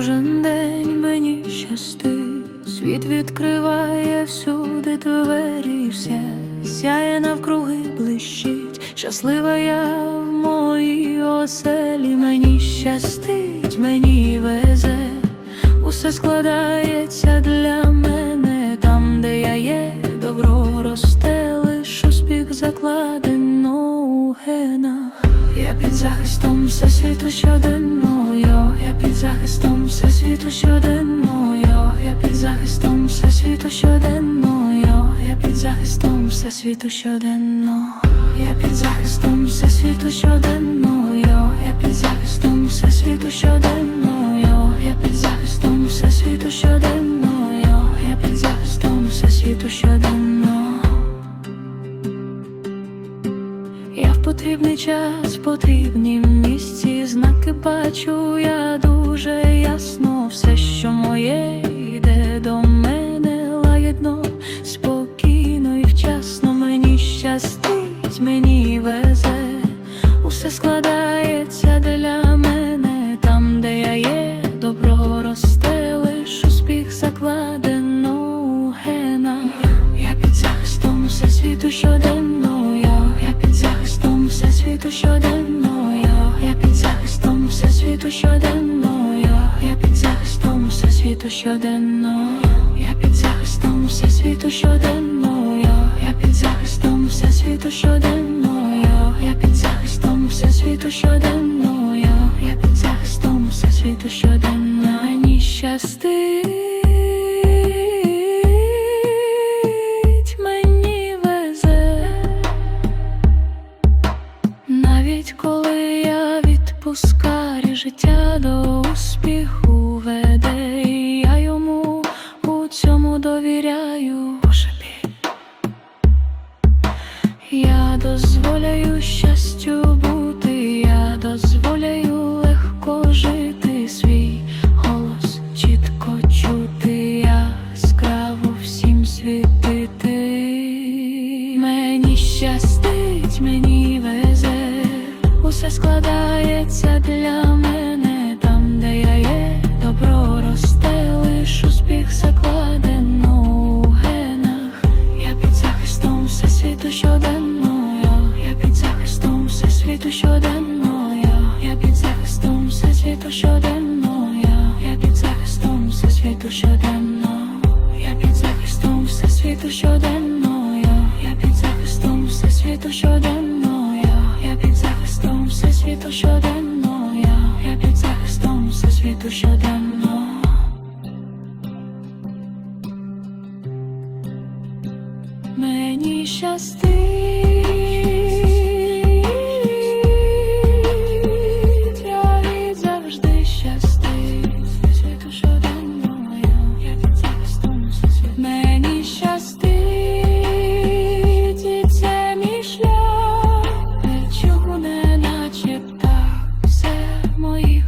Кожен день мені щастить, світ відкриває всюди двері, все сяє навкруги блищить. Щаслива я в моїй оселі, мені щастить, мені везе, усе складається для мене там, де я є, добро росте, лиш успіх закладено у генах. Я під захистом всесвіту щоденно, я під захистом всесвіту щоденно, йо, я під захистом. Всесвіту щоденно, йо, я під захистом. Всесвіту щоденно, я під захистом. Всесвіту щоденно, йо, я під захистом. Всесвіту щоденно, йо, я під захистом. Всесвіту щоденно, йо, я під захистом. Всесвіту щоденно. Я в потрібний час, в потрібнім місці знаки бачу, я дуже ясно все, що моє йде до мене щоденно, я, під захистом всесвіту щоденно, я під захистом всесвіту щоденно, я, я під захистом всесвіту щоденно, я, я під захистом всесвіту щоденно, я, я під захистом всесвіту щоденно, мені щастить, мені везе. Навіть коли я відпускаю життя до успіху веде, і я йому у цьому довіряю Божебі. Я дозволяю щастю бути, я дозволяю легко жити, свій голос чітко чути, яскраво всім світити. Мені щастить, мені везе, усе складається для мене там, де я є, добро росте, лиш успіх закладено у генах. Я під захистом всесвіту щоденно, я, я під захистом всесвіту щоденно, я, я під захистом всесвіту щоденно, я, я під захистом всесвіту щоденно, я під захистом всесвіту щоденно, я, я під захистом всесвіту щоденно, світу щоденно, я, я під захистом все світу щоденно. Мені щастить. muy